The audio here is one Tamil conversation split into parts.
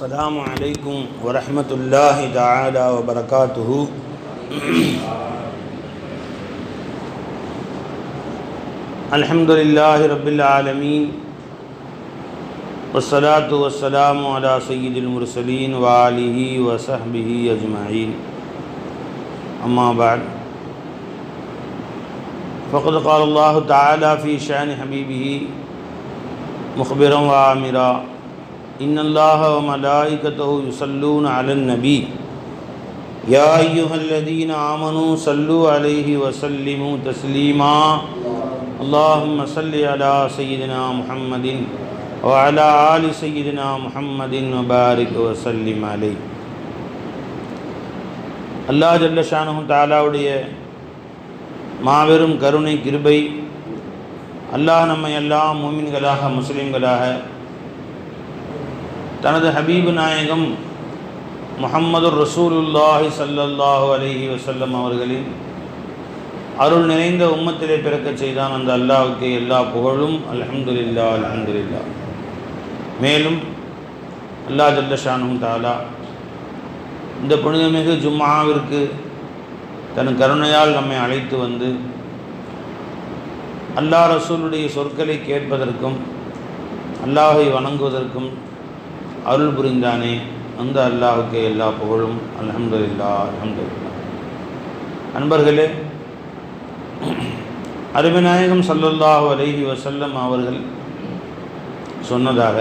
السلام علیکم ورحمۃ اللہ تعالی وبرکاتہ۔ الحمد للہ رب العالمین والصلاة والسلام على سید المرسلین وآلہ وصحبہ اجمعین۔ اما بعد، فقد قال اللہ تعالی فی شان حبیبہ مخبرا وآمرا۔ إن الله وملائكته يصلون على النبي يا أيها الذين آمنوا صلوا عليه وسلموا تسليما اللهم صل على سيدنا محمد وعلى آل سيدنا محمد وبارك وسلم عليه அல்லாஹ் ஜல்லஷானு தாலாவுடைய மாபெரும் கருணை கிருபை அல்லாஹ் நம்மை எல்லாம் மூமின்களாக முஸ்லிம்களாக தனது ஹபீபு நாயகம் முகம்மது ரசூலுல்லாஹி ஸல்லல்லாஹு அலஹி வசல்லம் அவர்களின் அருள் நிறைந்த உம்மத்திலே பிறக்கச் செய்தான் அந்த அல்லாவுக்கு எல்லா புகழும் அலமதுல்லா அலமதுல்லா மேலும் அல்லாஹ் ஜல்லஷானும் தாலா இந்த புனிதமிகு ஜும்மாவிற்கு தன் கருணையால் நம்மை அழைத்து வந்து அல்லாஹ் ரசூலுடைய சொற்களை கேட்பதற்கும் அல்லாஹை வணங்குவதற்கும் அருள் புரிந்தானே? அந்த அல்லாஹுக்கு எல்லா புகழும். அல்ஹம்துலில்லா அல்ஹம்துலில்லா அன்பர்களே அருவிநாயகம் சல்லல்லாஹு அலஹி வசல்லம் அவர்கள் சொன்னதாக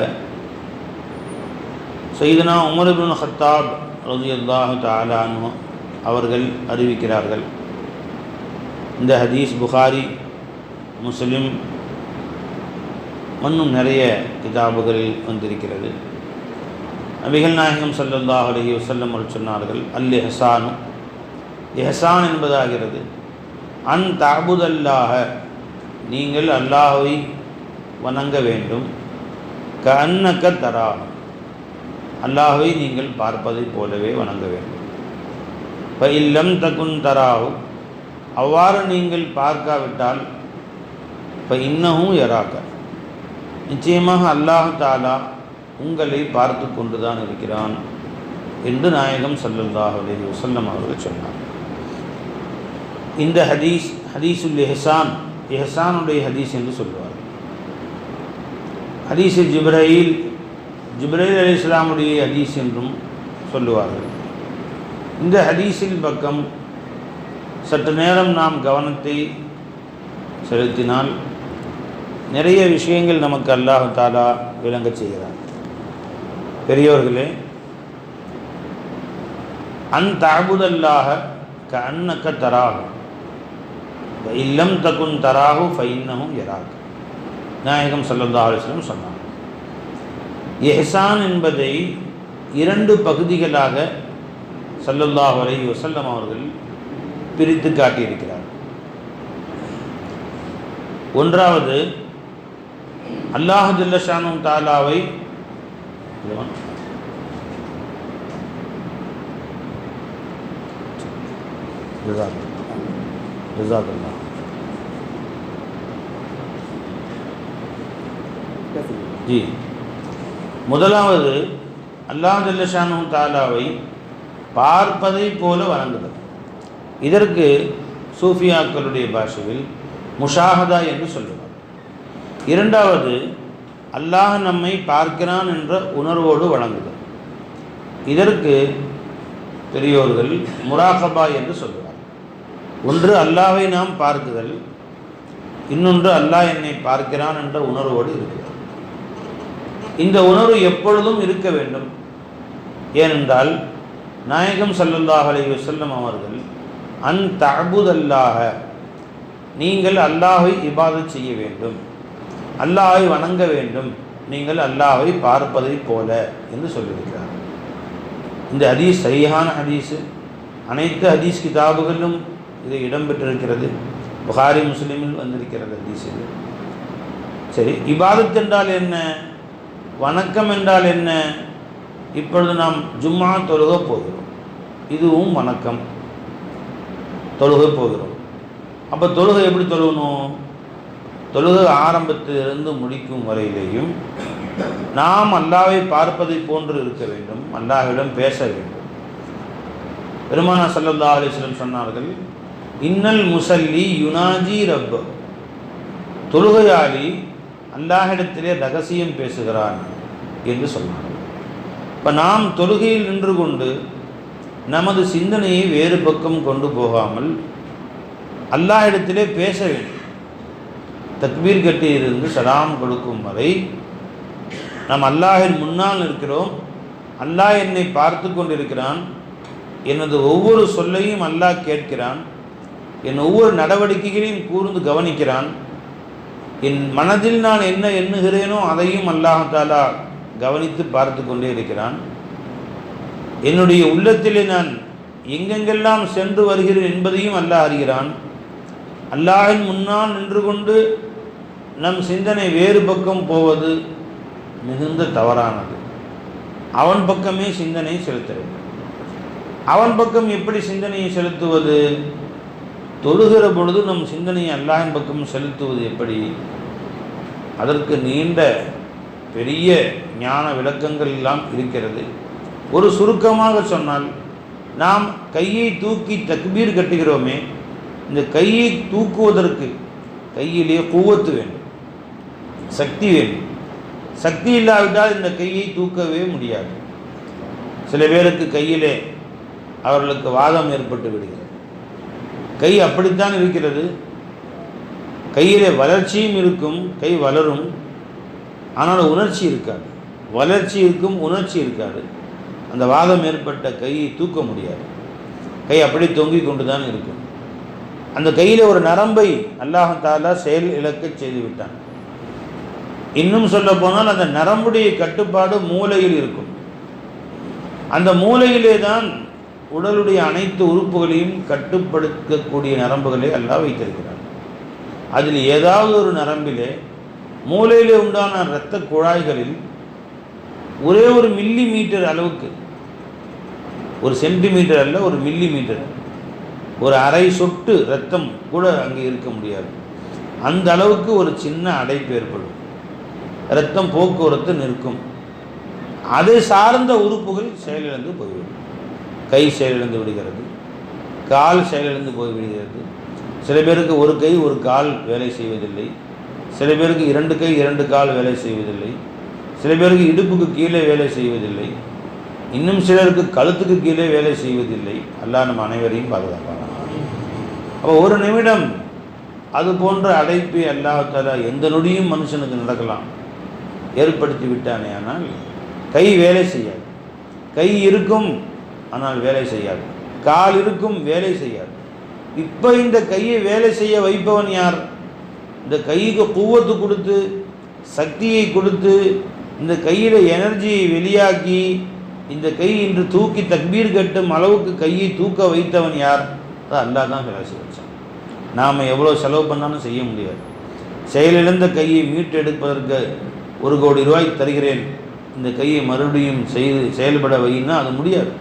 செய்தனா உமர்பின் ஹத்தாப் ரதி அல்லாஹு தாலானு அவர்கள் அறிவிக்கிறார்கள். இந்த ஹதீஸ் புகாரி முஸ்லிம் இன்னும் நிறைய கிதாபுகளில் வந்திருக்கிறது. நபிகள் நாயகம் சல்லல்லாஹ் அலஹி வசல்லம் அவர்கள் சொன்னார்கள் அல் எஹசானு எஹசான் என்பதாகிறது. அன் தாபுதல்லாக நீங்கள் அல்லாஹை வணங்க வேண்டும். க அன்னக்க தரா. அல்லாஹை நீங்கள் பார்ப்பதைப் போலவே வணங்க வேண்டும். இப்போ இல்லம் தகுன் தராவும் அவ்வாறு நீங்கள் பார்க்காவிட்டால் இப்போ இன்னமும் எராக்க நிச்சயமாக அல்லாஹ் தாலா உங்களை பார்த்து கொண்டு தான் இருக்கிறான் என்று நாயகம் சல்லல்லாஹ் அலி வசல்லம் அவர்கள் சொன்னார். இந்த ஹதீஸ் ஹதீசுல் எஹசான் எஹசானுடைய ஹதீஸ் என்று சொல்லுவார் ஹதீஸில் ஜிப்ரஹீல் ஜிப்ரஹீல் அலி இஸ்லாமுடைய ஹதீஸ் என்றும் சொல்லுவார்கள். இந்த ஹதீஸின் பக்கம் சற்று நேரம் நாம் கவனத்தை செலுத்தினால் நிறைய விஷயங்கள் நமக்கு அல்லாஹ் தாலா விளங்கச் செய்கிறார் பெரியோர்களே அந்த அபுதல்லாக க அன்னக்க தராகு இல்லம் தகுன் தராகு ஃபைன்னமும் எராகு நாயகம் சல்லல்லா அலுவலம் சொன்னார் எஹசான் என்பதை இரண்டு பகுதிகளாக சல்லல்லாஹ் அலை வசல்லம் அவர்கள் பிரித்து காட்டியிருக்கிறார். ஒன்றாவது அல்லாஹு ஜல்லஷானு தாலாவை ஜி முதலாவது அல்லாஹ் ஜல்லஷானு தாலாவை பார்ப்பதை போல வணங்குதல் இதற்கு சூஃபியாக்களுடைய பாஷையில் முஷாஹதா என்று சொல்லுவார். இரண்டாவது அல்லாஹ் நம்மை பார்க்கிறான் என்ற உணர்வோடு வழங்குதல். இதற்கு பெரியோர்கள் முராகபா என்று சொல்லுவார். ஒன்று அல்லாவை நாம் பார்க்குதல் இன்னொன்று அல்லாஹ் என்னை பார்க்கிறான் என்ற உணர்வோடு இருக்கிறார். இந்த உணர்வு எப்பொழுதும் இருக்க வேண்டும். ஏனென்றால் நாயகம் சல்லல்லாஹ் அலைய செல்லும் அவர்கள் அன் தகுதல்லாக நீங்கள் அல்லாஹை இபாதத் செய்ய வேண்டும். அல்லாஹை வணங்க வேண்டும். நீங்கள் அல்லாஹை பார்ப்பதை போல என்று சொல்லியிருக்கிறார். இந்த ஹதீஸ் சரியான ஹதீஸு. அனைத்து ஹதீஸ் கிதாபுகளிலும் இது இடம்பெற்றிருக்கிறது. புகாரி முஸ்லீமில் வந்திருக்கிறது ஹதீஸ் இது. சரி இபாதத் என்றால் என்ன? வணக்கம் என்றால் என்ன? இப்பொழுது நாம் ஜும்மா தொழுக போகிறோம். இதுவும் வணக்கம். தொழுக போகிறோம். அப்போ தொழுகை எப்படி தொழுகணும்? தொழுகை ஆரம்பத்திலிருந்து முடிக்கும் வரையிலேயும் நாம் அல்லாவை பார்ப்பதை போன்று இருக்க வேண்டும் அல்லாஹிடம் பேச வேண்டும். பெருமானா சல்லா அலிஸ்லம் சொன்னார்கள் இன்னல் முசல்லி யுனாஜி ரப்ப தொழுகையாளி அல்லாஹிடத்திலே ரகசியம் பேசுகிறான் என்று சொன்னார் இப்போ நாம் தொழுகையில் நின்று கொண்டு நமது சிந்தனையை வேறு பக்கம் கொண்டு போகாமல் அல்லாஹிடத்திலே பேச வேண்டும். தக்பீர் கட்டியிலிருந்து சலாம் கொடுக்கும் வரை நாம் அல்லாஹின் முன்னால் இருக்கிறோம் அல்லாஹ் என்னை பார்த்து கொண்டிருக்கிறான். எனது ஒவ்வொரு சொல்லையும் அல்லாஹ் கேட்கிறான். என் ஒவ்வொரு நடவடிக்கைகளையும் கூர்ந்து கவனிக்கிறான். என் மனதில் நான் என்ன எண்ணுகிறேனோ அதையும் அல்லாஹாலா கவனித்து பார்த்து கொண்டே இருக்கிறான். என்னுடைய உள்ளத்திலே நான் எங்கெங்கெல்லாம் சென்று வருகிறேன் என்பதையும் அல்லாஹ் அறிகிறான். அல்லாஹின் முன்னால் நின்று கொண்டு நம் சிந்தனை வேறு பக்கம் போவது மிகுந்த தவறானது. அவன் பக்கமே சிந்தனை செலுத்த வேண்டும். அவன் பக்கம் எப்படி சிந்தனையை செலுத்துவது? தொழுகிற பொழுது நம் சிந்தனையை அல்லாஹின் பக்கம் செலுத்துவது எப்படி? அதற்கு நீண்ட பெரிய ஞான விளக்கங்கள் எல்லாம் இருக்கிறது. ஒரு சுருக்கமாக சொன்னால் நாம் கையை தூக்கி தக்பீர் கட்டுகிறோமே இந்த கையை தூக்குவதற்கு கையிலே கூவத்து வேண்டும். சக்தி வேண்டும் சக்தி இல்லாவிட்டால் இந்த கையை தூக்கவே முடியாது. சில பேருக்கு கையிலே அவர்களுக்கு வாதம் ஏற்பட்டு விடுகிறது. கை அப்படித்தான் இருக்கிறது. கையிலே வளர்ச்சியும் இருக்கும் கை வளரும். ஆனால் உணர்ச்சி இருக்காது. வளர்ச்சி இருக்கும் உணர்ச்சி இருக்காது. அந்த வாதம் ஏற்பட்ட கையை தூக்க முடியாது. கை அப்படி தொங்கிக் கொண்டு தான் இருக்கும். அந்த கையில் ஒரு நரம்பை அல்லாஹாலா செயல் இழக்க செய்து விட்டான் இன்னும் சொல்ல போனால் அந்த நரம்புடைய கட்டுப்பாடு மூளையில் இருக்கும். அந்த மூளையிலே தான் உடலுடைய அனைத்து உறுப்புகளையும் கட்டுப்படுத்தக்கூடிய நரம்புகளை எல்லாம் வைத்திருக்கிறார் அதில் ஏதாவது ஒரு நரம்பிலே மூளையிலே உண்டான இரத்த குழாய்களில் ஒரே ஒரு மில்லி மீட்டர் அளவுக்கு ஒரு சென்டிமீட்டர் அல்ல ஒரு மில்லி மீட்டர் ஒரு அரை சொட்டு ரத்தம் கூட அங்கே இருக்க முடியாது. அந்த அளவுக்கு ஒரு சின்ன அடைப்பு ஏற்படும். ரத்தம் போக்குவரத்து நிற்கும். அதை சார்ந்த உறுப்புகள் செயலிழந்து போய்விடும். கை செயலிழந்து விடுகிறது. கால் செயலிழந்து போய்விடுகிறது. சில பேருக்கு ஒரு கை ஒரு கால் வேலை செய்வதில்லை. சில பேருக்கு இரண்டு கை இரண்டு கால் வேலை செய்வதில்லை. சில பேருக்கு இடுப்புக்கு கீழே வேலை செய்வதில்லை. இன்னும் சிலருக்கு கழுத்துக்கு கீழே வேலை செய்வதில்லை. அல்லா நம்ம அனைவரையும் பாதுகாப்பாங்க அப்போ ஒரு நிமிடம் அது போன்ற அடைப்பு அல்லாஹால எந்த நொடியும் மனுஷனுக்கு நடக்கலாம். ஏற்படுத்தி விட்டானே ஆனால் கை வேலை செய்யாது. கை இருக்கும் ஆனால் வேலை செய்யாது. கால் இருக்கும் வேலை செய்யாது. இப்போ இந்த கையை வேலை செய்ய வைப்பவன் யார்? இந்த கைக்கு கூவத்து கொடுத்து சக்தியை கொடுத்து இந்த கையில் எனர்ஜியை வெளியாக்கி இந்த கை இன்று தூக்கி தக்பீர் கட்டும் அளவுக்கு கையை தூக்க வைத்தவன் யார்? அது அல்லா தான் வேலை செய்ய வச்சான். நாம் எவ்வளோ செலவு பண்ணாலும் செய்ய முடியாது. செயலிழந்த கையை மீட்டெடுப்பதற்கு ஒரு கோடி ரூபாய் தருகிறேன். இந்த கையை மறுபடியும் செய்து செயல்பட வைன்னா அது முடியாது.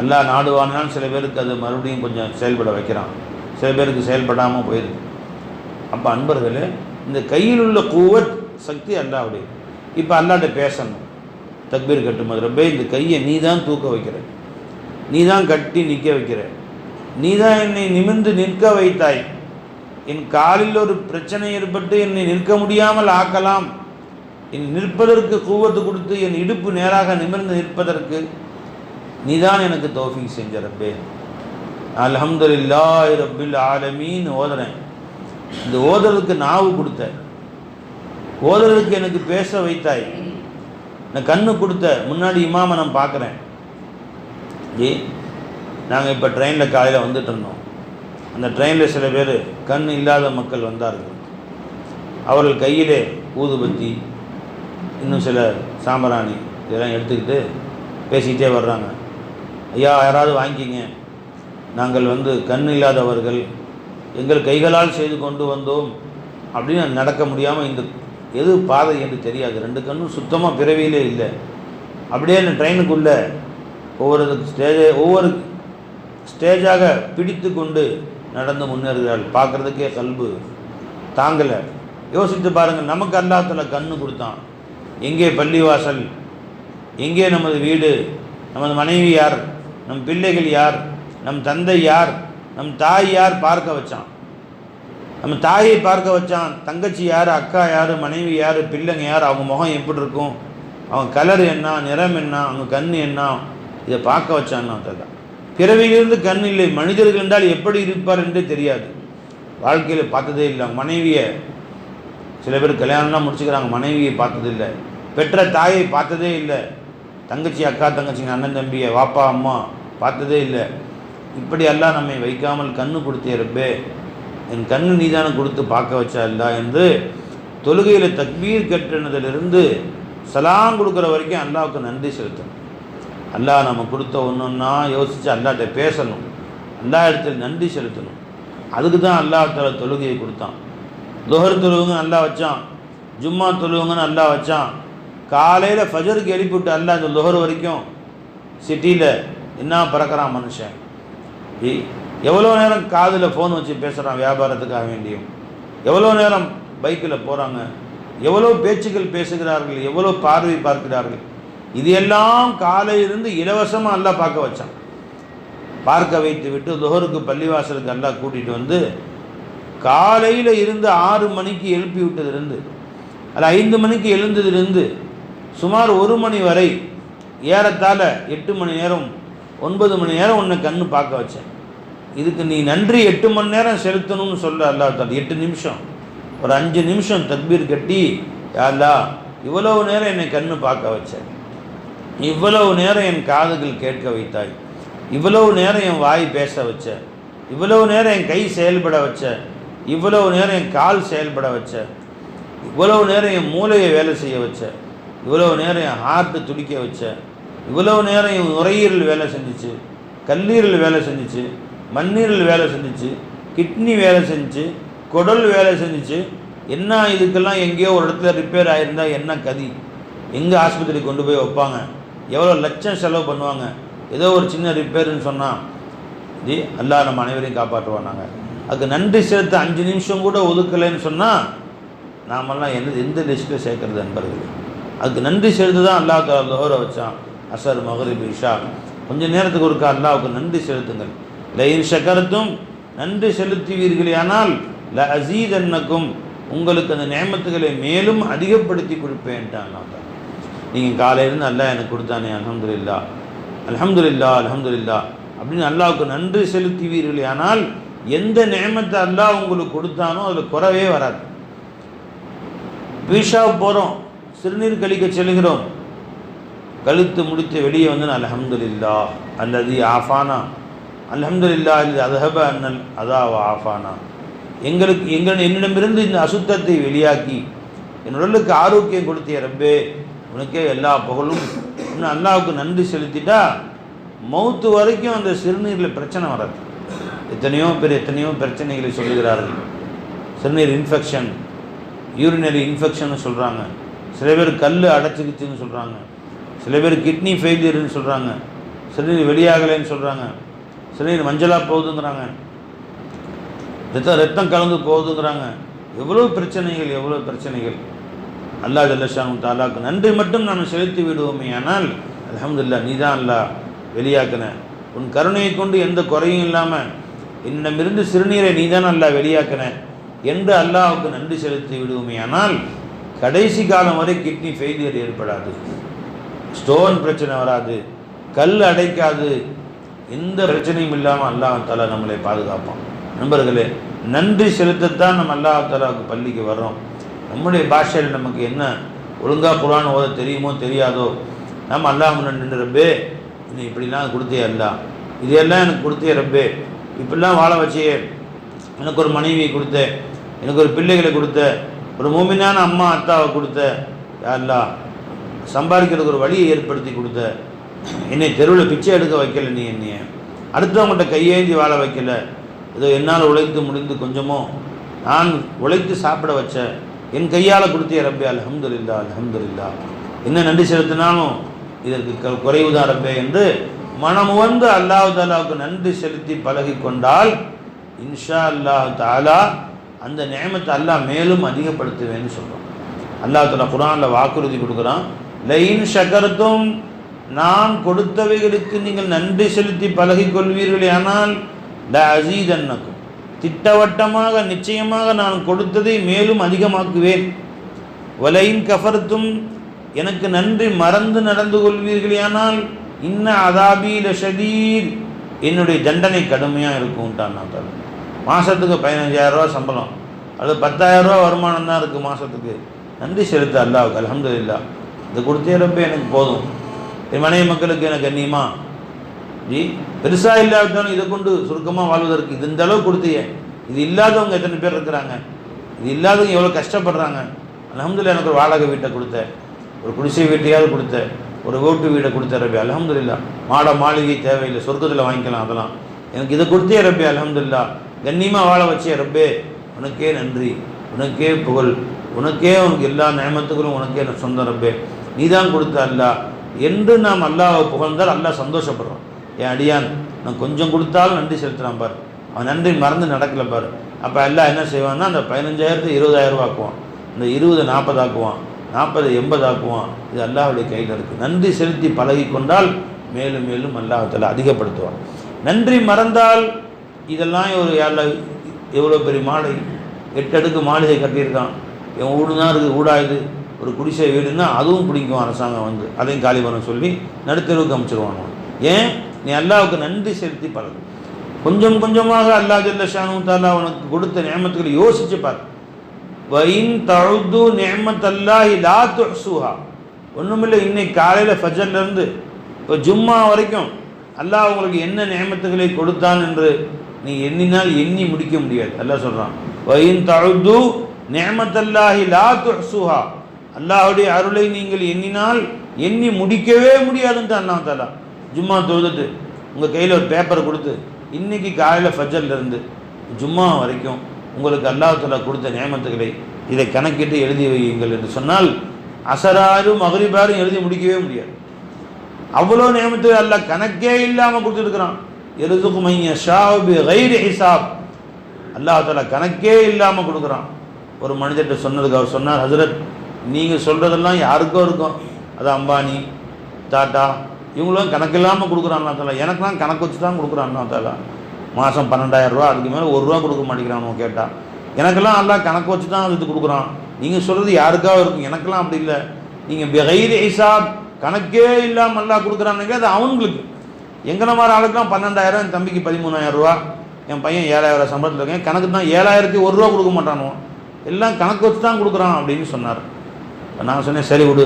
அல்லாஹ் நாடுவானால் சில பேருக்கு அது மறுபடியும் கொஞ்சம் செயல்பட வைக்கிறான். சில பேருக்கு செயல்படாமல் போயிடுது. அப்போ அன்பர்களே இந்த கையில் உள்ள கூவத் சக்தி அல்லாவுடைய இப்போ அல்லாட்ட பேசணும். தக்பீர் கட்டும்போது ரொம்ப இந்த கையை நீ தான் தூக்க வைக்கிற. நீ தான் கட்டி நிற்க வைக்கிற. நீ தான் என்னை நிமிர்ந்து நிற்க வைத்தாய். என் காலில் ஒரு பிரச்சனை ஏற்பட்டு என்னை நிற்க முடியாமல் ஆக்கலாம். என் நிற்பதற்கு கூவத்து கொடுத்து என் இடுப்பு நேராக நிமிர்ந்து நிற்பதற்கு நீதான் எனக்கு தோஃபிக் செஞ்ச ரப்பே. அல்ஹம்துலில்லாஹி ரப்பில் ஆலமீன் ஓதுறேன். இந்த ஓதுறதுக்கு நாவு கொடுத்த ஓதுறதுக்கு எனக்கு பேச வைத்தாய். நான் கண்ணு கொடுத்த முன்னாடி இமாமை நான் பார்க்குறேன். ஜி நாங்கள் இப்போ ட்ரெயினில் காலையில் வந்துட்டு இருந்தோம். அந்த ட்ரெயினில் சில பேர் கண் இல்லாத மக்கள் வந்தார்கள். அவர்கள் கையிலே ஊதுபத்தி இன்னும் சில சாம்பராணி இதெல்லாம் எடுத்துக்கிட்டு பேசிக்கிட்டே வர்றாங்க. ஐயா யாராவது வாங்கிக்கிங்க. நாங்கள் வந்து கண் இல்லாதவர்கள். எங்கள் கைகளால் செய்து கொண்டு வந்தோம். அப்படின்னு நடக்க முடியாமல் இந்த எது பாதை என்று தெரியாது. ரெண்டு கண்ணும் சுத்தமாக பிறவியிலே இல்லை. அப்படியே அந்த ட்ரெயினுக்குள்ளே ஒவ்வொரு ஸ்டேஜ் ஒவ்வொரு ஸ்டேஜாக பிடித்து கொண்டு நடந்து முன்னேறுகிறாள் பார்க்குறதுக்கே கல்பு தாங்கலை. யோசித்து பாருங்கள் நமக்கு அல்லாத்தில் கண்ணு கொடுத்தான். எங்கே பள்ளிவாசல் எங்கே நமது வீடு நமது மனைவி யார் நம் பிள்ளைகள் யார் நம் தந்தை யார் நம் தாய் யார் பார்க்க வச்சான்? நம்ம தாயை பார்க்க வச்சான் தங்கச்சி யார் அக்கா யார் மனைவி யார் பிள்ளைங்க யார் அவங்க முகம் எப்படி இருக்கும்? அவங்க கலர் என்ன நிறம் என்ன அவங்க கண் என்ன? இதை பார்க்க வச்சான் தெரியல பிறவியிலிருந்து கண் இல்லை மனிதர்கள் என்றால் எப்படி இருப்பார் என்றே தெரியாது. வாழ்க்கையில் பார்த்ததே இல்லை. மனைவியை சில பேர் கல்யாணம்லாம் முடிச்சுக்கிறாங்க மனைவியை பார்த்ததில்லை. பெற்ற தாயை பார்த்ததே இல்லை. தங்கச்சி அக்கா தங்கச்சிங்க அண்ணன் தம்பியை வாப்பா அம்மா பார்த்ததே இல்லை. இப்படியெல்லாம் நம்மை வைக்காமல் கண்ணு கொடுத்தே இருப்பே என் கண்ணு நீதானே கொடுத்து பார்க்க வச்சா இல்லா என்று தொழுகையில் தக்பீர் கட்டினதிலிருந்து சலாம் கொடுக்குற வரைக்கும் அல்லாவுக்கு நன்றி செலுத்தணும். அல்லாஹ் நம்ம கொடுத்த ஒன்று ஒன்றா யோசித்து அல்லாட்ட பேசணும். அல்லா இடத்துல நன்றி செலுத்தணும். அதுக்கு தான் அல்லாஹ் தொழுகையை கொடுத்தான். துஹர் தொழுவுங்க நல்லா வச்சான். ஜும்மா தொழுவுங்கன்னு நல்லா வச்சான். காலையில் ஃபஜருக்கு எழுப்பிவிட்டு அல்ல அந்த லுகர் வரைக்கும் சிட்டியில் என்ன பறக்கிறான் மனுஷன்? இ- எவ்வளோ நேரம் காதில் ஃபோன் வச்சு பேசுகிறான் வியாபாரத்துக்காக வேண்டியும்? எவ்வளோ நேரம் பைக்கில் போகிறாங்க எவ்வளோ பேச்சுக்கள் பேசுகிறார்கள்? எவ்வளோ பார்வை பார்க்கிறார்கள்? இது எல்லாம் காலையிலிருந்து இலவசமாக அல்லா பார்க்க வச்சான். பார்க்க வைத்து விட்டு லுகருக்கு பள்ளிவாசலுக்கு எல்லாம் கூட்டிகிட்டு வந்து காலையில் இருந்து ஆறு மணிக்கு எழுப்பி விட்டதுலேருந்து அல்ல ஐந்து மணிக்கு எழுந்ததிலிருந்து சுமார் ஒரு மணி வரை ஏறத்தால் எட்டு மணி நேரம் ஒன்பது மணி நேரம் உன்னை கண்ணு பார்க்க வச்சேன். இதுக்கு நீ நன்றி எட்டு மணி நேரம் செலுத்தணும்னு சொல்ல அல்லாத்தால் எட்டு நிமிஷம். ஒரு அஞ்சு நிமிஷம் தக்பீர் கட்டி யாரா இவ்வளவு நேரம் என்னை கண்ணு பார்க்க வச்சேன். இவ்வளவு நேரம் என் காதுகள் கேட்க வைத்தாய். இவ்வளவு நேரம் என் வாய் பேச வச்ச இவ்வளவு நேரம் என் கை செயல்பட வச்ச இவ்வளவு நேரம் என் கால் செயல்பட வச்ச இவ்வளவு நேரம் என் மூளையை வேலை செய்ய வச்ச இவ்வளவு நேரம் என் ஹார்ட்டு துடிக்க வச்ச இவ்வளவு நேரம் என் நுரையீரல் வேலை செஞ்சுச்சு கல்லீரல் வேலை செஞ்சுச்சு மண்ணீரல் வேலை செஞ்சுச்சு கிட்னி வேலை செஞ்சிச்சு குடல் வேலை செஞ்சுச்சு. என்ன இதுக்கெல்லாம் எங்கேயோ ஒரு இடத்துல ரிப்பேர் ஆயிருந்தா என்ன கதி? எங்கே ஆஸ்பத்திரிக்கு கொண்டு போய் வைப்பாங்க? எவ்வளோ லட்சம் செலவு பண்ணுவாங்க? ஏதோ ஒரு சின்ன ரிப்பேர்னு சொன்னால் ஜி அல்லாஹ் நம்ம அனைவரையும் நாங்கள் அதுக்கு நன்றி செலுத்த அஞ்சு நிமிஷம் கூட ஒதுக்கலைன்னு சொன்னால் நாமெல்லாம் எந்த எந்த லிஸ்ட்டில் சேர்க்கறது நண்பர்கள்? அதுக்கு நன்றி செலுத்து தான் அல்லாஹ் தாலா லோஹரை வச்சான். அசர் மகரிப் இஷா. கொஞ்ச நேரத்துக்கு ஒருக்கா அல்லாவுக்கு நன்றி செலுத்துங்கள். லைன் சக்கரத்தும் நன்றி செலுத்துவீர்களே ஆனால் ல அசீதன்னக்கும் உங்களுக்கு அந்த நேமத்துகளை மேலும் அதிகப்படுத்தி கொடுப்பேன்ட்டான் அல்லா தாலா. நீங்கள் காலையிலேருந்து அல்லாஹ் எனக்கு கொடுத்தானே அல்ஹம்துலில்லா. அல்ஹம்துலில்லா அல்ஹம்துலில்லா. அப்படின்னு அல்லாவுக்கு நன்றி செலுத்துவீர்களே ஆனால் எந்த நேமத்தை அல்லாஹ் உங்களுக்கு கொடுத்தானோ அதில் குறவே வராது. பீஷா போகிறோம் சிறுநீர் கழிக்க செல்கிறோம் கழுத்து முடித்து வெளியே வந்து அலஹம்துல்லா அல்லது ஆஃபானா. அலஹம்துல்லா அல்லது அதஹப அண்ணல் அதாவ ஆஃபானா. எங்களுக்கு எங்கள் என்னிடமிருந்து இந்த அசுத்தத்தை வெளியாக்கி என் உடலுக்கு ஆரோக்கியம் கொடுத்திய ரப்பே உனக்கே எல்லா புகழும். இன்னும் அல்லாவுக்கு நன்றி செலுத்திட்டா மௌத்து வரைக்கும் அந்த சிறுநீரில் பிரச்சனை வராது. எத்தனையோ பேர் எத்தனையோ பிரச்சனைகளை சொல்லுகிறார்கள். சிறுநீர் இன்ஃபெக்ஷன் யூரினரி இன்ஃபெக்ஷன் சொல்கிறாங்க சில பேர் கல் அடைச்சிக்கிச்சுன்னு சொல்கிறாங்க சில பேர் கிட்னி ஃபெயிலியர்னு சொல்கிறாங்க சிறுநீர் வெளியாகலைன்னு சொல்கிறாங்க சிறுநீர் மஞ்சளாக போகுதுங்கிறாங்க. ரத்தம் ரத்தம் கலந்து போகுதுங்கிறாங்க. எவ்வளோ பிரச்சனைகள் எவ்வளோ பிரச்சனைகள். அல்லாஹ் ஜல்லஷானு தாலாக்கு நன்றி மட்டும் நாம் செலுத்தி விடுவோமே. ஆனால் அலமதுல்லா நீ தான் அல்லாஹ் வெளியாக்கின. உன் கருணையை கொண்டு எந்த குறையும் இல்லாமல் என்னிடமிருந்து சிறுநீரை நீ தான் அல்லாஹ் வெளியாக்கின. என்று அல்லாவுக்கு நன்றி செலுத்தி விடுவோமே. ஆனால் கடைசி காலம் வரை கிட்னி ஃபெயிலியர் ஏற்படாது. ஸ்டோன் பிரச்சனை வராது. கல் அடைக்காது. எந்த பிரச்சனையும் இல்லாமல் அல்லாஹ் நம்மளை பாதுகாப்பான். நண்பர்களே நன்றி செலுத்தத்தான் நம்ம அல்லாஹாலாவுக்கு பள்ளிக்கு வர்றோம். நம்முடைய பாஷையில் நமக்கு என்ன ஒழுங்காக குரான் ஓத தெரியுமோ தெரியாதோ நம்ம அல்லாஹ் முன்னாடி நின்று ரப்பே நீ இப்படிலாம் கொடுத்தே அல்லா இதையெல்லாம் எனக்கு கொடுத்தே ரப்பே? இப்படிலாம் வாழ வச்சியே. எனக்கு ஒரு மனைவியை கொடுத்த எனக்கு ஒரு பிள்ளைகளை கொடுத்த ஒரு மூமினான அம்மா அத்தாவை கொடுத்த யா அல்லாஹ் சம்பாதிக்கிறதுக்கு ஒரு வழியை ஏற்படுத்தி கொடுத்த. என்னை தெருவில் பிச்சை எடுக்க வைக்கல நீ என்னைய. அடுத்தவங்கள்ட்ட கையேந்தி வாழ வைக்கல. ஏதோ என்னால் உழைத்து முடிந்து கொஞ்சமோ நான் உழைத்து சாப்பிட வச்ச என் கையால் கொடுத்திய ரப்பே அல்ஹம்துலில்லா அல்ஹம்துலில்லா. என்ன நன்றி செலுத்தினாலும் இதற்கு க- குறைவுதான் ரப்பே என்று மனமுவந்து அல்லாஹு தாலாவுக்கு நன்றி செலுத்தி பழகி கொண்டால் இன்ஷா அல்லாஹ் தாலா அந்த நேமத்தை அல்லாஹ் மேலும் அதிகப்படுத்துவேன்னு சொல்கிறோம் அல்லாஹ் தலா குரானில் வாக்குறுதி கொடுக்குறான். லைன் ஷகரத்தும் நான் கொடுத்தவைகளுக்கு நீங்கள் நன்றி செலுத்தி பழகி கொள்வீர்களே ஆனால் ல அசீதன்னக்கும் திட்டவட்டமாக நிச்சயமாக நான் கொடுத்ததை மேலும் அதிகமாக்குவேன். வலையின் கஃபர்த்தும் எனக்கு நன்றி மறந்து நடந்து கொள்வீர்களேயானால் இன்ன அதாபீல ஷதீர் என்னுடைய தண்டனை கடுமையாக இருக்கும்ட்டான் நான் தரேன் மாதத்துக்கு பதினஞ்சாயிரரூவா சம்பளம். அது பத்தாயிரரூவா வருமானம் தான் இருக்குது மாதத்துக்கு நன்றி செலுத்த அல்லாவுக்கு அல்ஹம்துலில்லா. இது கொடுத்தே எனக்கு போதும். என் மனைவி மக்களுக்கு எனக்கு கண்ணியமா? ஜி பெருசாக இல்லாவிட்டாலும் இதை கொண்டு சுருக்கமாக வாழ்வதற்கு இது இந்த அளவு கொடுத்தியே இது இல்லாதவங்க எத்தனை பேர் இருக்கிறாங்க? இது இல்லாதவங்க எவ்வளோ கஷ்டப்படுறாங்க? அலமதுல்லா எனக்கு ஒரு வாடகை வீட்டை கொடுத்த ஒரு குடிசை வீட்டையாவது கொடுத்த ஒரு ஓட்டு வீடை கொடுத்த ரபி அலமதுல்லா மாட மாளிகை தேவையில்லை சொர்க்கத்தில் வாங்கிக்கலாம் அதெல்லாம். எனக்கு இதை கொடுத்தே ரபி அலமதுல்லா கண்ணியமாக வாழ வச்சே ரப்பே? உனக்கே நன்றி. உனக்கே புகழ். உனக்கே உனக்கு எல்லா நியமத்துகளும் உனக்கே நான் சொந்த ரப்பே. நீ தான் கொடுத்த அல்லா. என்று நாம் அல்லாவை புகழ்ந்தால் அல்லா சந்தோஷப்படுறோம் என் அடியான் நான் கொஞ்சம் கொடுத்தாலும் நன்றி செலுத்துகிறான் பார். அவன் நன்றி மறந்து நடக்கல பார். அப்போ எல்லாம் என்ன செய்வான்னா அந்த பதினஞ்சாயிரத்து இருபதாயிரம் ரூபா ஆக்குவான். இந்த இருபது நாற்பதாக்குவான் நாற்பது எண்பது ஆக்குவான். இது அல்லாஹ்வுடைய கையில் இருக்குது நன்றி செலுத்தி பழகி கொண்டால் மேலும் மேலும் அல்லாஹத்தில் அதிகப்படுத்துவான். நன்றி மறந்தால் இதெல்லாம் ஒரு யாரில் எவ்வளோ பெரிய மாலை எட்டு அடுக்கு மாளிகை கட்டியிருக்கான். என் வீடு தான் இருக்குது ஊடாயுது ஒரு குடிசை வீடுன்னா அதுவும் பிடிக்கும் அரசாங்கம் வந்து. அதையும் காலி பண்ண சொல்லி நடுத்தெருவுக்கு அமைச்சிருவாங்க. ஏன்? நீ அல்லாவுக்கு நன்றி செலுத்தி பழகு கொஞ்சம் கொஞ்சமாக அல்லா ஜல்ல ஷானு தாலா உனக்கு கொடுத்த நியமத்துக்களை யோசிச்சு பார். வைன் தழுது நியமத் அல்லாஹி லா ஒன்றுமில்லை இன்னைக்கு காலையில் ஃபஜர்லேருந்து இப்போ ஜும்மா வரைக்கும் அல்லாஹ் உங்களுக்கு என்ன நியமத்துக்களை கொடுத்தான் என்று நீ எண்ணினால் எண்ணி முடிக்க முடியாது. அல்லா சொல்கிறான் வைன் தழுது நேமத்தல்லாஹி லா துஹ்சுஹா. அல்லாஹுடைய அருளை நீங்கள் எண்ணினால் எண்ணி முடிக்கவே முடியாதுன்ட்டு அண்ணா தாலா ஜும்மா தொழுதுட்டு உங்கள் கையில் ஒரு பேப்பரை கொடுத்து இன்னைக்கு காலையில் ஃபஜர்ல இருந்து ஜும்மா வரைக்கும் உங்களுக்கு அல்லாஹ் கொடுத்த நியமத்துக்களை இதை கணக்கிட்டு எழுதி வையுங்கள் என்று சொன்னால் அசராரும் மகரிபாரும் எழுதி முடிக்கவே முடியாது. அவ்வளோ நியமத்துக்கு அல்ல கணக்கே இல்லாமல் கொடுத்துருக்குறான். எழுதுக்கு மைய ஷாபி கைரி ஹிசாப். அல்லாஹ் கணக்கே இல்லாமல் கொடுக்குறான். ஒரு மனிதர்கிட்ட சொன்னதுக்கு அவர் சொன்னார் ஹசரத் நீங்கள் சொல்கிறதெல்லாம் யாருக்கோ இருக்கும் அது அம்பானி டாட்டா இவங்களும் கணக்கு இல்லாமல் கொடுக்குறான் தாலா எனக்கெல்லாம் கணக்கு வச்சு தான் கொடுக்குறான் அல்லா தாலா மாதம் பன்னெண்டாயிரம் ரூபா அதுக்கு மேலே ஒரு ரூபா கொடுக்க மாட்டேங்கிறான் கேட்டால் எனக்கெல்லாம் எல்லாம் கணக்கு வச்சு தான் அது கொடுக்குறான். நீங்கள் சொல்கிறது யாருக்காக இருக்கும் எனக்கெல்லாம் அப்படி இல்லை. நீங்கள் பெகைர் ஹிசாப் கணக்கே இல்லாமல் நல்லா கொடுக்குறானுங்க அது அவங்களுக்கு. எங்களை மாதிரி ஆளுக்கெல்லாம் பன்னெண்டாயிரம் என் தம்பிக்கு பதிமூணாயிரம் ரூபா என் பையன் ஏழாயிரம் சம்பளத்தில் இருக்கேன். கணக்கு தான் ஏழாயிரத்தி ஒரு ரூபா கொடுக்க மாட்டானோ? எல்லாம் கணக்கு வச்சு தான் கொடுக்குறான் அப்படின்னு சொன்னார். நான் சொன்னேன் சரி விடு.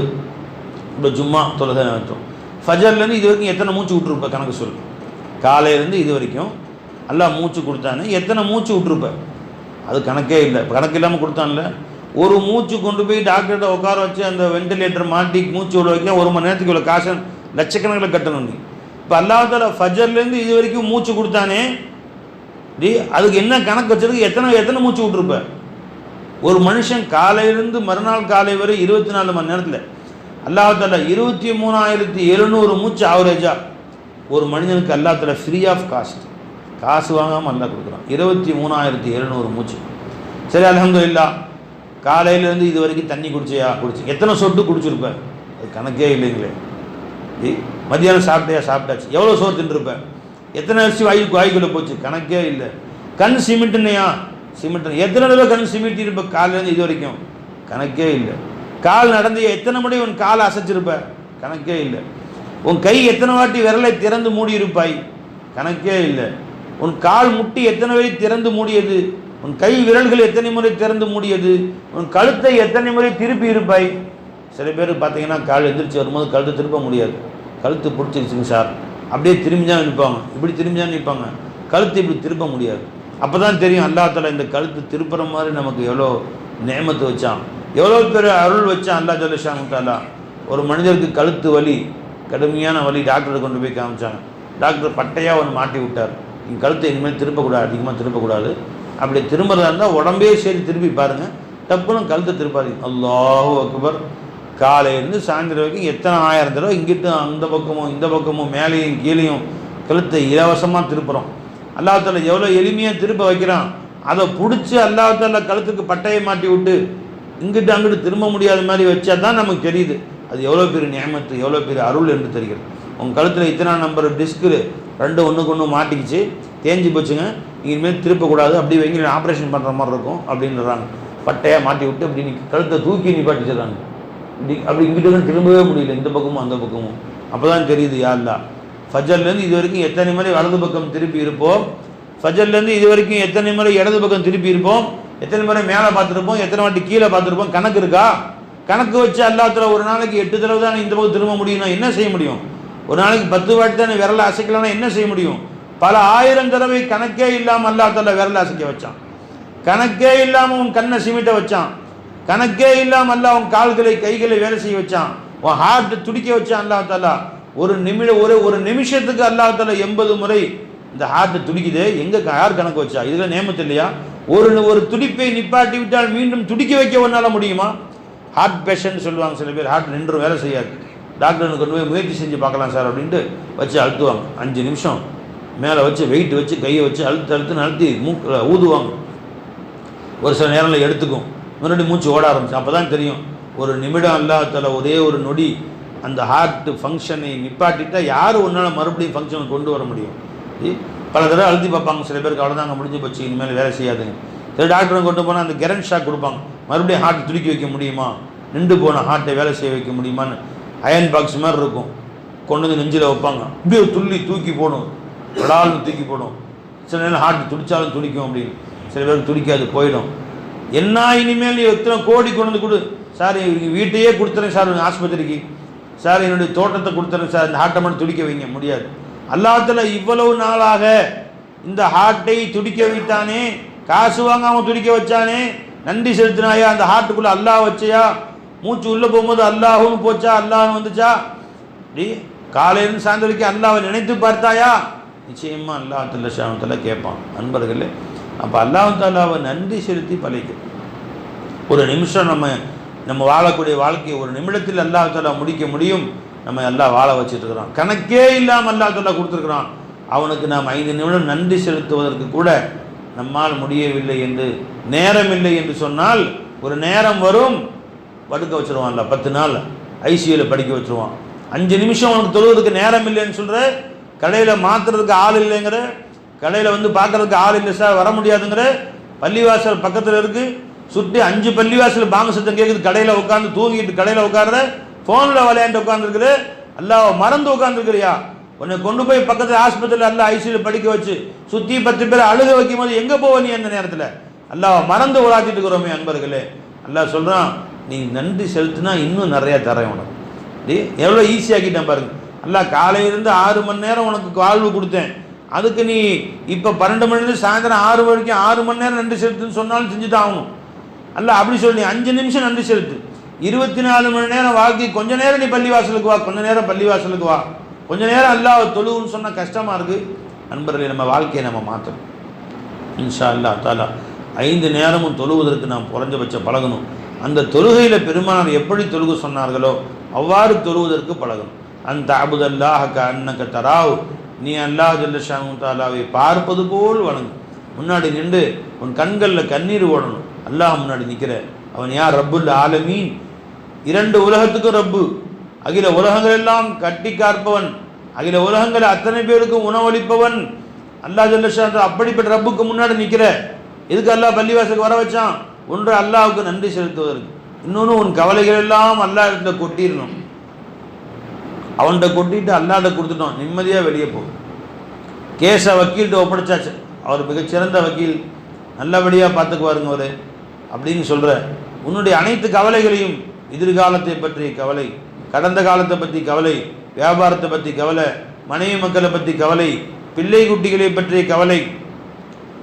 இப்போ ஜும்மா தொலைதான் வச்சோம் ஃபஜர்லேருந்து இது வரைக்கும் எத்தனை மூச்சு விட்டுருப்பேன் கணக்கு சொல்லு. காலையிலேருந்து இது வரைக்கும் எல்லாம் மூச்சு கொடுத்தானே எத்தனை மூச்சு விட்டுருப்பேன் அது கணக்கே இல்லை. கணக்கு இல்லாமல் கொடுத்தான்ல. ஒரு மூச்சு கொண்டு போய் டாக்டர்கிட்ட உட்கார வச்சு அந்த வெண்டிலேட்டர் மாட்டி மூச்சு விட வைக்க ஒரு மணி நேரத்துக்கு இவ்வளோ காசு லட்சக்கணக்கில் கட்டணும் நீ. இப்போ அல்லாஹால ஃபஜர்லேருந்து இது வரைக்கும் மூச்சு கொடுத்தானே? டி அதுக்கு என்ன கணக்கு வச்சதுக்கு எத்தனை எத்தனை மூச்சு விட்ருப்ப ஒரு மனுஷன் காலையிலேருந்து மறுநாள் காலை வரை இருபத்தி நாலு மணி நேரத்தில் அல்லாஹால இருபத்தி மூணாயிரத்தி எழுநூறு மூச்சு ஆவரேஜாக ஒரு மனிதனுக்கு அல்லாஹால ஃப்ரீ ஆஃப் காஸ்ட் காசு வாங்காமல் அல்லா கொடுக்குறான். இருபத்தி மூணாயிரத்தி எழுநூறு மூச்சு. சரி அலமதுல்லா காலையிலேருந்து இது வரைக்கும் தண்ணி குடிச்சியா? குடிச்சு. எத்தனை சொட்டு குடிச்சிருப்பேன் அது கணக்கே இல்லைங்களே. டி மத்தியானம் சாப்பிட்டையா சாப்பிட்டாச்சு. எவ்வளோ சோறு தின்றுருப்பேன்? எத்தனை அரிசி வாயு வாய்க்குள்ளே போச்சு? கணக்கே இல்லை. கண் சிமெண்ட்டுனையா சிமெண்ட் எத்தனை தடவை கண் சிமெண்ட் இருப்ப காலையிலேருந்து இது வரைக்கும். கணக்கே இல்லை. கால் நடந்து எத்தனை முறை உன் காலை அசைச்சிருப்ப? கணக்கே இல்லை. உன் கை எத்தனை வாட்டி விரலை திறந்து மூடி இருப்பாய் கணக்கே இல்லை. உன் கால் முட்டி எத்தனை வரை திறந்து மூடியது? உன் கை விரல்கள் எத்தனை முறை திறந்து மூடியது? உன் கழுத்தை எத்தனை முறை திருப்பி இருப்பாய் சில பேர் பார்த்தீங்கன்னா கால் எந்திரிச்சு வரும்போது கழுத்தை திருப்ப முடியாது. கழுத்து பிடிச்சிருச்சுங்க சார். அப்படியே திரும்பிதான் நிற்பாங்க. இப்படி திரும்பிதான் நிற்பாங்க. கழுத்து இப்படி திருப்ப முடியாது. அப்போ தான் தெரியும் அல்லாத்தால இந்த கழுத்து திருப்புற மாதிரி நமக்கு எவ்வளோ நேமத்து வச்சான். எவ்வளோ பேர் அருள் வச்சான் அல்லா ஜல்லஷாமுத்தாலா ஒரு மனிதருக்கு கழுத்து வலி கடுமையான வலி டாக்டரை கொண்டு போய் காமிச்சாங்க. டாக்டர் பட்டையாக ஒன்று மாட்டி விட்டார். நீங்கள் கழுத்தை இனிமேல் திருப்பக்கூடாது அதிகமாக திருப்பக்கூடாது. அப்படி திரும்புறதா இருந்தால் உடம்பே சரி திருப்பி பாருங்கள் டப்புன்னு கழுத்தை திருப்பாதீங்க. அல்லாஹு அக்பர். காலையிலேருந்து சாயந்தரம் வரைக்கும் எத்தனை ஆயிரம் தடவை இங்கிட்டு அந்த பக்கமும் இந்த பக்கமும் மேலேயும் கீழேயும் கழுத்தை இலவசமாக திருப்புறோம். அல்லாஹால எவ்வளோ எளிமையாக திருப்ப வைக்கிறான். அதை பிடிச்சி அல்லாஹால கழுத்துக்கு பட்டையை மாட்டி விட்டு இங்கிட்டு அங்கிட்டு திரும்ப முடியாத மாதிரி வச்சா தான் நமக்கு தெரியுது. அது எவ்வளோ பெரிய நியமத்து எவ்வளோ பெரிய அருள் என்று தெரிகிறது. உங்கள் கழுத்தில் இத்தனை நம்பர் டிஸ்க்கு ரெண்டு ஒன்றுக்கு ஒன்று மாட்டிக்கிச்சு. தேஞ்சு போச்சுங்க. இனிமேல் திருப்பக்கூடாது. அப்படி வைங்க ஆப்ரேஷன் பண்ணுற மாதிரி இருக்கும் அப்படின்றாங்க. பட்டையாக மாட்டி விட்டு அப்படி நீ கழுத்தை தூக்கி நிப்பாட்டிச்சிடுறாங்க. இப்படி அப்படி இங்கிட்ட திரும்பவே முடியல இந்த பக்கமும் அந்த பக்கமும். அப்போ தான் தெரியுது யாருலா ஃபஜர்லேருந்து இது வரைக்கும் எத்தனை முறை வலது பக்கம் திருப்பி இருப்போம்? ஃபஜர்லேருந்து இது வரைக்கும் எத்தனை முறை இடது பக்கம் திருப்பி இருப்போம்? எத்தனை முறை மேலே பார்த்துருப்போம்? எத்தனை வாட்டி கீழே பார்த்துருப்போம்? கணக்கு இருக்கா? கணக்கு வச்சு அல்லாத்துல ஒரு நாளைக்கு எட்டு தடவை தான் இந்த பக்கம் திரும்ப முடியும்னா என்ன செய்ய முடியும்? ஒரு நாளைக்கு பத்து வாட்டி தான் விரலை அசைக்கலாம்னா என்ன செய்ய முடியும்? பல ஆயிரம் தடவை கணக்கே இல்லாமல் அல்லாத்தால விரலை அசைக்க வச்சான். கணக்கே இல்லாமல் உன் கண்ணை சிமிட்ட வச்சான். கணக்கே இல்லாமல் அல்ல அவன் கால்களை கைகளை வேலை செய்ய வச்சான். உன் ஹார்ட் துடிக்க வச்சான் அல்லா தாலா ஒரு நிமிட ஒரு ஒரு நிமிஷத்துக்கு அல்லா தாலா எண்பது முறை இந்த ஹார்ட் துடிக்குது. எங்க யார் கணக்கு வச்சா? இதுல நேமத்து இல்லையா? ஒரு ஒரு துடிப்பை நிப்பாட்டி விட்டால் மீண்டும் துடிக்க வைக்க ஒன்னால முடியுமா? ஹார்ட் பேஷண்ட் சொல்லுவாங்க சில பேர். ஹார்ட் நின்று வேலை செய்யாது. டாக்டர் கொண்டு போய் முயற்சி செஞ்சு பார்க்கலாம் சார் அப்படின்ட்டு வச்சு அழுத்துவாங்க. அஞ்சு நிமிஷம். மேலே வச்சு வெயிட் வச்சு கையை வச்சு அழுத்து அழுத்துன்னு அழுத்தி மூக்கில் ஊதுவாங்க. ஒரு சில நேரங்களில் எடுத்துக்கும். மறுபடியும் மூச்சு ஓட ஆரம்பிச்சு அப்போ தான் தெரியும். ஒரு நிமிடம் அல்லாஹால ஒரே ஒரு நொடி அந்த ஹார்ட் ஃபங்க்ஷனை நிப்பாட்டிட்டா யார் ஒன்றால் மறுபடியும் ஃபங்க்ஷனை கொண்டு வர முடியும்? பல தடவை அழுத்தி பார்ப்பாங்க. சில பேருக்கு அவ்வளோதாங்க முடிஞ்சு போச்சு இனிமேல் வேலை செய்யாதுங்க சில டாக்டரும் கொண்டு போனால் அந்த கரண்ட் ஷாக் கொடுப்பாங்க. மறுபடியும் ஹார்ட் துடிக்க வைக்க முடியுமா? நின்று போன ஹார்ட்டை வேலை செய்ய வைக்க முடியுமான்னு அயன் பாக்ஸ் மாதிரி இருக்கும். கொண்டு வந்து நெஞ்சில் வைப்பாங்க. அப்படியே துள்ளி தூக்கி போடும். விடாலும் தூக்கி போடும். சில நேரம் ஹார்ட் துடிச்சாலும் துடிக்கும் அப்படின்னு. சில பேருக்கு துடிக்காது போயிடும். என்ன இனிமேல் நீ எத்தனை கோடி கொண்டு வந்து கொடு? சார் இவங்க வீட்டையே கொடுத்துறேன் சார் ஆஸ்பத்திரிக்கு. சார் என்னுடைய தோட்டத்தை கொடுத்துறேன் சார் இந்த ஹார்ட்டை மட்டும் துடிக்க வைங்க முடியாது. அல்லாத்துல இவ்வளவு நாளாக இந்த ஹார்ட்டை துடிக்க வைத்தானே காசு வாங்காமல் துடிக்க வச்சானே நன்றி செலுத்தினாயா அந்த ஹார்ட்டுக்குள்ளே அல்லாஹ் வச்சியா? மூச்சு உள்ளே போகும்போது அல்லாஹும் போச்சா அல்லாஹ்னு வந்துச்சா? அப்படி காலையிலிருந்து சாயந்தரம் வரைக்கும் அல்லாவை நினைத்து பார்த்தாயா? நிச்சயமா அல்லாஹ் தல்லஷாமத்தில் கேட்பான். நண்பர்களே அப்போ அல்லாஹாலாவை நன்றி செலுத்தி பழைக்கும் ஒரு நிமிஷம் நம்ம நம்ம வாழக்கூடிய வாழ்க்கையை ஒரு நிமிடத்தில் அல்லாஹாலா முடிக்க முடியும் நம்ம எல்லாம் வாழ வச்சுட்டுருக்குறோம் கணக்கே இல்லாமல் அல்லாஹாலா கொடுத்துருக்குறான். அவனுக்கு நாம் ஐந்து நிமிடம் நன்றி செலுத்துவதற்கு கூட நம்மால் முடியவில்லை என்று நேரம் இல்லை என்று சொன்னால் ஒரு நேரம் வரும் படுக்க வச்சுருவான்ல பத்து நாள் ஐசியூவில் படிக்க வச்சுருவான். அஞ்சு நிமிஷம் அவனுக்கு தொழுவதற்கு நேரம் இல்லைன்னு சொல்கிற கடையில் மாற்றுறதுக்கு ஆள் இல்லைங்கிற கடையில் வந்து பார்க்கறதுக்கு ஆள் இல்லை சார் வர முடியாதுங்கிற பள்ளிவாசல் பக்கத்தில் இருக்கு. சுற்றி அஞ்சு பள்ளிவாசல் பாங்க சத்தம் கேட்குது கடையில் உட்காந்து தூங்கிட்டு கடையில் உட்கார்ற ஃபோனில் விளையாண்டு உட்காந்துருக்குது அல்லாஹ் மறந்து உட்காந்துருக்குறியா உன்னை கொண்டு போய் பக்கத்தில் ஆஸ்பத்திரியில் அல்ல ஐசியில் படிக்க வச்சு சுற்றி பத்து பேர் அழுக வைக்கும் போது எங்கே போவ நீ அந்த நேரத்தில்? அல்லாஹ் மறந்து உலாத்திட்டு இருக்கிறோமே அன்பர்களே. அல்லாஹ் சொல்கிறான் நீ நன்றி செலுத்தினா இன்னும் நிறையா தரேன் உனக்கு. டேய் எவ்வளோ ஈஸியாக்கிட்டேன் பாருங்க. அல்லாஹ் காலையிலேருந்து ஆறு மணி நேரம் உனக்கு வாழ்வு கொடுத்தேன். அதுக்கு நீ இப்போ பன்னெண்டு மணிலேருந்து சாயந்தரம் ஆறு வரைக்கும் ஆறு மணி நேரம் நன்றி செலுத்துன்னு சொன்னாலும் செஞ்சுட்டு ஆகணும் அல்ல அப்படி சொல்லி நீ அஞ்சு நிமிஷம் நன்றி செலுத்து. இருபத்தி நாலு மணி நேரம் வாழ்க்கை கொஞ்ச நேரம் நீ பள்ளிவாசலுக்கு வா கொஞ்ச நேரம் பள்ளிவாசலுக்கு வா. கொஞ்ச நேரம் அல்லாஹ் தொழுவுன்னு சொன்னால் கஷ்டமாக இருக்குது நண்பர்களே நம்ம வாழ்க்கையை நம்ம மாற்றணும் இன்ஷா அல்லா தாலா ஐந்து நேரமும் தொழுவதற்கு நாம் குறைஞ்சபட்சம் பழகணும். அந்த தொழுகையில் பெருமானார் எப்படி தொழுக சொன்னார்களோ அவ்வாறு தொழுவதற்கு பழகணும். அந்த அபுதல்லாஹக்க அன்னக்க தராவ். நீ அல்லாஹ் ஜல்லஷானு தாலாவை பார்ப்பது போல் வணங்கு. முன்னாடி நின்று உன் கண்களில் கண்ணீர் ஓடணும். அல்லாஹ் முன்னாடி நிற்கிற அவன் யார்? ரப்புல் ஆலமீன். இரண்டு உலகத்துக்கும் ரப்பு. அகில உலகங்கள் எல்லாம் கட்டி காற்பவன் அகில உலகங்கள் அத்தனை பேருக்கும் உணவளிப்பவன். அல்லாஹ் ஜல்லஷா அப்படிப்பட்ட ரப்புக்கு முன்னாடி நிற்கிற எதுக்கு அல்லாஹ் பள்ளிவாசலுக்கு வர வச்சான்? ஒன்று அல்லாவுக்கு நன்றி செலுத்துவதற்கு. இன்னொன்று உன் கவலைகள் எல்லாம் அல்லாஹ் இடத்துல கொட்டிடணும் அவன்கிட்ட கொட்டிட்டு அல்லாஹ்ட்ட கொடுத்துட்டோம். நிம்மதியாக வெளியே போகும் கேஸை வக்கீல்கிட்ட ஒப்படைச்சாச்சு. அவர் மிகச்சிறந்த வக்கீல். நல்லபடியாக பார்த்துக்குவாருங்க அவர். அப்படின்னு சொல்கிற உன்னுடைய அனைத்து கவலைகளையும் எதிர்காலத்தை பற்றிய கவலை கடந்த காலத்தை பற்றி கவலை வியாபாரத்தை பற்றி கவலை மனைவி மக்களை பற்றி கவலை பிள்ளை குட்டிகளை பற்றிய கவலை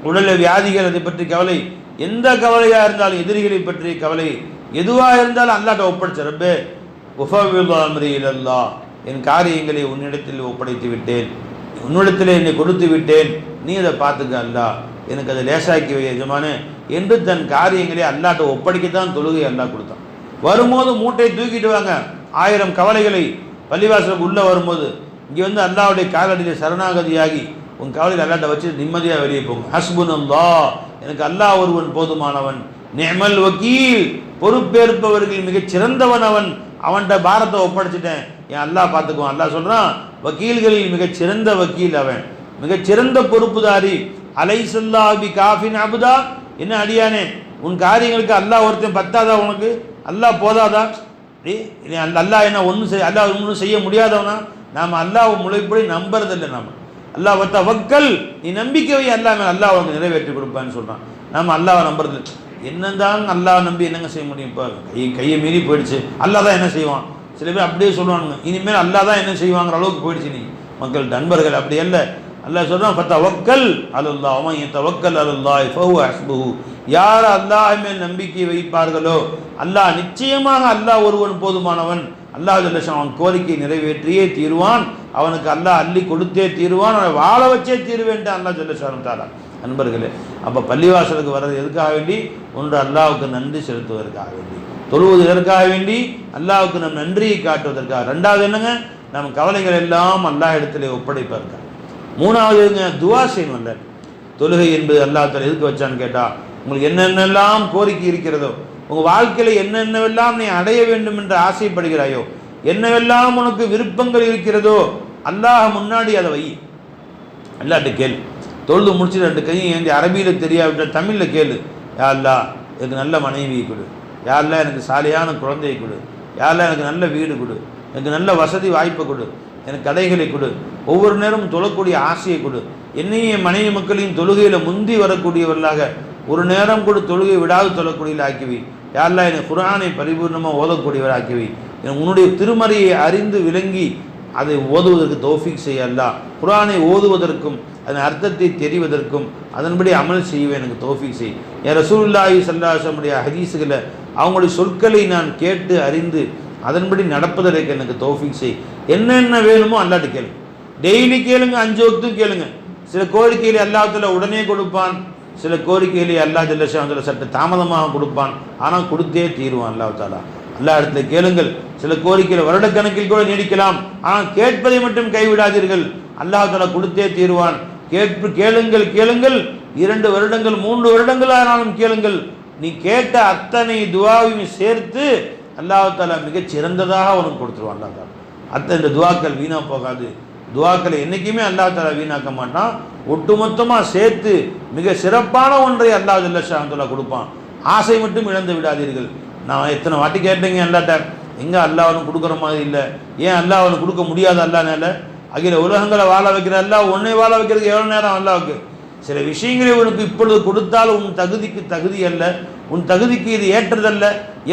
உடல வியாதிகள் அதை பற்றி கவலை எந்த கவலையாக இருந்தாலும் எதிரிகளை பற்றிய கவலை எதுவாக இருந்தாலும் அல்லாட்ட ஒப்படைச்ச ரப்பே. உஃபவில் அல்லா என் காரியங்களை உன்னிடத்தில் ஒப்படைத்து விட்டேன். உன்னிடத்தில் என்னை கொடுத்து விட்டேன். நீ அதை பார்த்துக்க அல்லா எனக்கு அதை லேசாக்கி எஜமானு. என்று தன் காரியங்களை அல்லாட்ட ஒப்படைக்கத்தான் தொழுகை அல்லா கொடுத்தான். வரும்போது மூட்டை தூக்கிட்டு வாங்க. ஆயிரம் கவலைகளை பள்ளிவாசலுக்கு உள்ளே வரும்போது இங்கே வந்து அல்லாவுடைய காலடியில் சரணாகதியாகி உன் கவலையில் அல்லாட்ட வச்சு நிம்மதியாக வெளியே போங்க. ஹஸ்புன் அல்லா எனக்கு அல்லாஹ் ஒருவன் போதுமானவன். நெமல் வக்கீல். பொறுப்பேற்பவர்கள் மிகச் சிறந்தவன் அவன். அவன்கிட்ட பாரத்தை ஒப்படைச்சிட்டேன். என் அல்லாஹ் பார்த்துக்குவான். அல்லா சொல்கிறான் வக்கீல்களில் மிகச் சிறந்த வக்கீல் அவன். மிகச் சிறந்த பொறுப்புதாரி. அலைசல்லா பி காஃபின் அபுதா. என்ன அடியானே உன் காரியங்களுக்கு அல்லாஹ் ஒருத்தன் பத்தாதா உனக்கு? அல்லாஹ் போதாதா? டேய், நீ அந்த அல்லாஹ் என்ன ஒன்றும் செய்ய அல்லாஹ் ஒன்றும் செய்ய முடியாதவனா? நாம் அல்லாஹ் முளைப்படி நம்புறதில்லை நாம். அல்லாஹ் ஒருத்த வக்கல் நீ நம்பிக்கையை அல்லா மேலே அல்லா உனக்கு நிறைவேற்றி கொடுப்பான்னு சொல்கிறான் நாம் அல்லாவை நம்புறது என்னதான் அல்லாஹ் நம்பி என்னங்க செய்ய முடியும்? இப்போ கை கையை மீறி போயிடுச்சு. அல்லாஹ் தான் என்ன செய்வான்? சில பேர் அப்படியே சொல்லுவாங்க இனிமேல் அல்லாஹ் தான் என்ன செய்வாங்கிற அளவுக்கு போயிடுச்சு நீ. மக்கள் நண்பர்கள் அப்படி அல்ல. அல்லாஹ் சொல்றான் ஃபத்தவக்கல் அலல்லாஹ் அவன் தவக்கல் அலல்லாஹ் ஃபஹு ஹஸ்புஹு. யார் அல்லாஹ் மேல் நம்பிக்கை வைப்பார்களோ அல்லாஹ் நிச்சயமாக அல்லாஹ் ஒருவன் போதுமானவன். அல்லாஹ் லட்சம் அவன் கோரிக்கை நிறைவேற்றியே தீருவான். அவனுக்கு அல்லாஹ் அள்ளி கொடுத்தே தீருவான். அவனை வாழ வச்சே தீருவேன்ட்டு அல்லாஹ் ஜல்லஷான் தாரா நண்பர்களே அப்போ பள்ளிவாசலுக்கு வர்றது எதுக்காக வேண்டி? ஒன்று அல்லாவுக்கு நன்றி செலுத்துவதற்காக வேண்டி. தொழுவது எதற்காக வேண்டி அல்லாவுக்கு நம் நன்றியை காட்டுவதற்காக. ரெண்டாவது என்னங்க? நம் கவலைகள் எல்லாம் அல்லாஹ் இடத்துல ஒப்படைப்பாருங்க. மூணாவதுங்க துவா செய்யணும்ல தொழுகை என்பது அல்லாஹ் தலை எதுக்கு வச்சான்னு கேட்டா உங்களுக்கு என்னென்னலாம் கோரிக்கை இருக்கிறதோ உங்கள் வாழ்க்கையில் என்னென்னவெல்லாம் நீ அடைய வேண்டும் என்று ஆசைப்படுகிறாயோ என்னவெல்லாம் உனக்கு விருப்பங்கள் இருக்கிறதோ அல்லாஹ் முன்னாடி அதை வை. அல்லாட்ட கேள். தொழுது முடிச்சு ரெண்டு கையும் ஏந்தி அரபியில் தெரியாவிட்டால் தமிழில் கேளு. யா அல்லாஹ் எனக்கு நல்ல மனைவியை கொடு. யாரெல்லாம் எனக்கு சாலையான குழந்தையை கொடு யாரெல்லாம் எனக்கு நல்ல வீடு கொடு எனக்கு நல்ல வசதி வாய்ப்பை கொடு எனக்கு கடைகளை கொடு ஒவ்வொரு நேரமும் தொழக்கூடிய ஆசையை கொடு. என்னையும் மனைவி மக்களையும் தொழுகையில் முந்தி வரக்கூடியவர்களாக ஒரு நேரம் கூட தொழுகை விடாது தொழக்கூடியவர்கள் ஆக்கிவி. யாரெல்லாம் எனக்கு குரானை பரிபூர்ணமாக ஓதக்கூடியவர் ஆக்கிவி எனக்கு உன்னுடைய திருமறையை அறிந்து விளங்கி அதை ஓதுவதற்கு தோஃபிக் செய்ய அல்லா. குரானை ஓதுவதற்கும் அதன் அர்த்தத்தை தெரிவதற்கும் அதன்படி அமல் செய்வேன் எனக்கு தோஃபிக் செய். என் ரசூல்லாஹி சல்லாசமுடைய ஹதீஸுகளை அவங்களுடைய சொற்களை நான் கேட்டு அறிந்து அதன்படி நடப்பதற்கு எனக்கு தோஃபிக் செய். என்னென்ன வேணுமோ அல்லாட்டு கேளுங்க டெய்லி கேளுங்க அஞ்சு வக்தும் கேளுங்க. சில கோரிக்கைகளை அல்லாஹ்ல உடனே கொடுப்பான். சில கோரிக்கைகளை அல்லாஹ் ஜல்லஷாந்தில் சற்று தாமதமாக கொடுப்பான். ஆனால் கொடுத்தே தீருவான் அல்லாஹ் தாலா எல்லா இடத்துல கேளுங்கள். சில கோரிக்கையில் வருடக்கணக்கில் கூட நீடிக்கலாம். ஆனால் கேட்பதை மட்டும் கைவிடாதீர்கள். அல்லாஹ் தாலா கொடுத்தே தீருவான். கேட்பு கேளுங்கள் கேளுங்கள். இரண்டு வருடங்கள் மூன்று வருடங்கள் ஆனாலும் கேளுங்கள். நீ கேட்ட அத்தனை துவாவையும் சேர்த்து அல்லாஹ் மிகச் சிறந்ததாக உனக்கு கொடுத்துருவான் அல்லா தாலா அத்தனை இந்த துவாக்கள் வீணாக போகாது. துவாக்களை என்றைக்குமே அல்லாஹ் தாலா வீணாக்க மாட்டான். ஒட்டுமொத்தமாக சேர்த்து மிக சிறப்பான ஒன்றை அல்லாஹ் ஜல்லஷாந்துல்லா கொடுப்பான். ஆசை மட்டும் இழந்து விடாதீர்கள். நான் எத்தனை வாட்டி கேட்டேங்க அல்லாட்ட எங்கே அல்லா அவனுக்கு கொடுக்குற மாதிரி இல்லை. ஏன் அல்லாஹ் அவனுக்கு கொடுக்க முடியாது அல்லாஹ்னால? அகில உலகங்களை வாழ வைக்கிற அல்லா உன்னை வாழ வைக்கிறதுக்கு எவ்வளோ நேரம் அல்லாவுக்கு சில விஷயங்களை உனக்கு இப்பொழுது கொடுத்தால் உன் தகுதிக்கு தகுதி அல்ல உன் தகுதிக்கு இது ஏற்றதல்ல.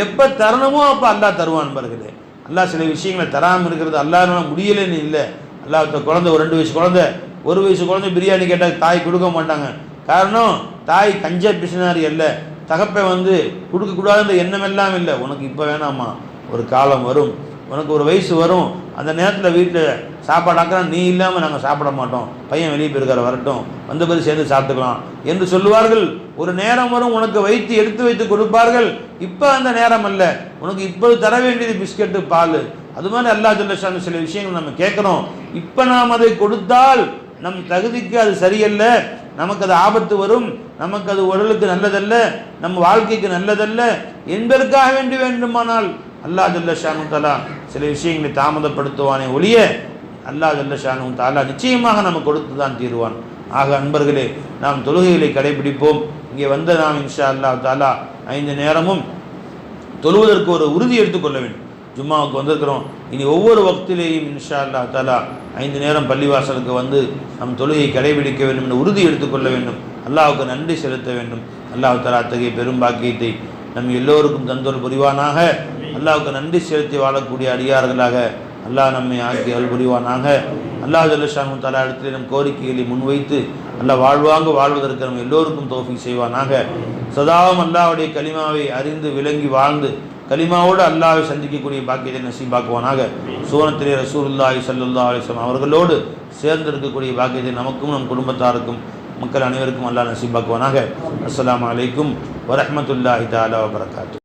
எப்போ தரணுமோ அப்போ அல்லா தருவான் பாருங்களே. அல்லா சில விஷயங்களை தராமல் இருக்கிறது அல்லாஹ் முடியலன்னு இல்லை. அல்லாஹ் குழந்தை ஒரு ரெண்டு வயசு குழந்தை ஒரு வயசு குழந்தை பிரியாணி கேட்டால் தாய் கொடுக்க மாட்டாங்க. காரணம் தாய் கஞ்ச பிசினாரி அல்ல. தகப்பை வந்து கொடுக்கக்கூடாதுன்ற எண்ணம் எல்லாம் இல்லை. உனக்கு இப்போ வேணாமா? ஒரு காலம் வரும். உனக்கு ஒரு வயசு வரும். அந்த நேரத்தில் வீட்டில் சாப்பாடு ஆக்கிற நீ இல்லாமல் நாங்கள் சாப்பிட மாட்டோம். பையன் வெளியே போயிருக்கார வரட்டும். வந்த பிறகு சேர்ந்து சாப்பிட்டுக்கலாம். என்று சொல்லுவார்கள். ஒரு நேரம் வரும் உனக்கு வைத்து எடுத்து வைத்து கொடுப்பார்கள். இப்போ அந்த நேரம் அல்ல. உனக்கு இப்போது தர வேண்டியது பிஸ்கட்டு பால். அது மாதிரி அல்லா ஜல்லஷான் சில விஷயங்கள் நம்ம கேட்குறோம். இப்போ நாம் அதை கொடுத்தால் நம் தகுதிக்கு அது சரியல்ல. நமக்கு அது ஆபத்து வரும். நமக்கு அது உடலுக்கு நல்லதல்ல. நம்ம வாழ்க்கைக்கு நல்லதல்ல. என்பதற்காக வேண்டி வேண்டுமானால் அல்லா ஜல்ல ஷானு தலா சில விஷயங்களை தாமதப்படுத்துவானே ஒழிய அல்லாஹ் ஜல்லஷானு தாலா நிச்சயமாக நம்ம கொடுத்து தான் தீருவான். ஆக அன்பர்களே நாம் தொழுகைகளை கடைபிடிப்போம். இங்கே வந்த நாம் இன்ஷா அல்லாஹ் தாலா ஐந்து நேரமும் தொழுவதற்கு ஒரு உறுதி எடுத்துக்கொள்ள வேண்டும். ஜும்மாவுக்கு வந்திருக்கிறோம். இனி ஒவ்வொரு வக்திலேயும் இன்ஷா அல்லா தாலா ஐந்து நேரம் பள்ளிவாசலுக்கு வந்து நம் தொழுகையை கடைபிடிக்க வேண்டும் என்று உறுதி எடுத்துக்கொள்ள வேண்டும். அல்லாவுக்கு நன்றி செலுத்த வேண்டும். அல்லாஹ் தாலா அத்தகைய பெரும் பாக்கியத்தை நம் எல்லோருக்கும் தந்தோர் புரிவானாக. அல்லாவுக்கு நன்றி செலுத்தி வாழக்கூடிய அடியார்களாக அல்லாஹ் நம்மை ஆக்கி அருள் புரிவானாக. அல்லாஹ் ஜல்லஷானு தலா இடத்திலே நம் கோரிக்கைகளை முன்வைத்து அல்லாஹ் வாழ்வாங்க வாழ்வதற்கு நம்ம எல்லோருக்கும் தோஃபி செய்வானாக. சதாவும் அல்லாவுடைய கலிமாவை அறிந்து விளங்கி வாழ்ந்து கலிமாவோடு அல்லாவை சந்திக்கக்கூடிய பாக்கியத்தை நசீபாக்குவானாக. சூனத்திலே ரசூலுல்லாஹி சல்லுல்லா அலைஹி அவர்களோடு சேர்ந்து இருக்கக்கூடிய பாக்கியத்தை நமக்கும் நம் குடும்பத்தாருக்கும் மக்கள் அனைவருக்கும் அல்லாஹ் நசீபாக்குவானாக. அஸ்லாம் அலைக்கும் வரமத்துல்லாஹி தாலா வரகாத்து